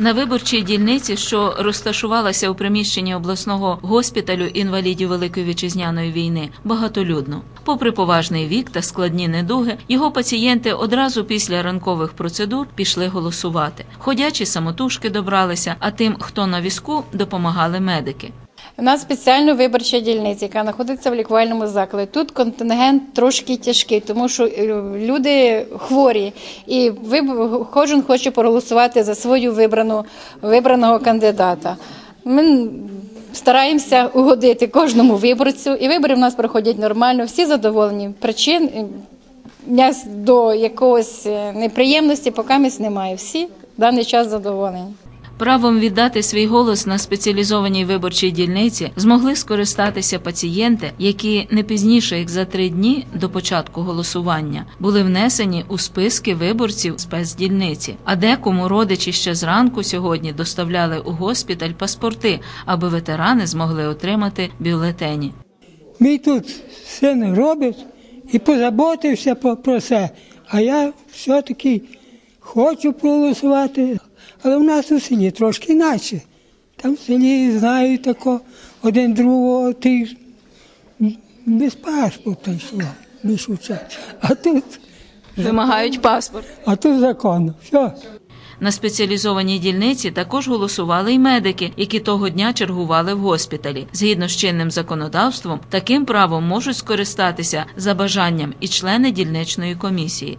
На виборчій дільниці, що розташувалася у приміщенні обласного госпіталю інвалідів Великої вітчизняної війни, багатолюдно. Попри поважний вік та складні недуги, його пацієнти одразу після ранкових процедур пішли голосувати. Ходячі самотужки добралися, а тим, хто на візку, допомагали медики. У нас спеціально виборча дільниця, яка знаходиться в лікувальному закладі. Тут контингент трошки тяжкий, тому що е, люди хворі, і кожен хоче проголосувати за свою вибрану вибраного кандидата. Ми стараємося угодити кожному виборцю, і вибори в нас проходять нормально, всі задоволені. Причин е, до якогось е, неприємності поки місць немає. Всі в даний час задоволені. Правом віддати свій голос на спеціалізованій виборчій дільниці змогли скористатися пацієнти, які не пізніше як за три дні до початку голосування були внесені у списки виборців спецдільниці. А декому родичі ще зранку сьогодні доставляли у госпіталь паспорти, аби ветерани змогли отримати бюлетені. Мій тут син робить і позаботився про, це. А я все-таки хочу проголосувати. Але в нас у селі трошки інакше. Там в селі знають тако один другого, ти без паспорта йшло, без уча. А тут, Вимагають паспорт. а тут законно. Все. На спеціалізованій дільниці також голосували й медики, які того дня чергували в госпіталі. Згідно з чинним законодавством, таким правом можуть скористатися за бажанням і члени дільничної комісії.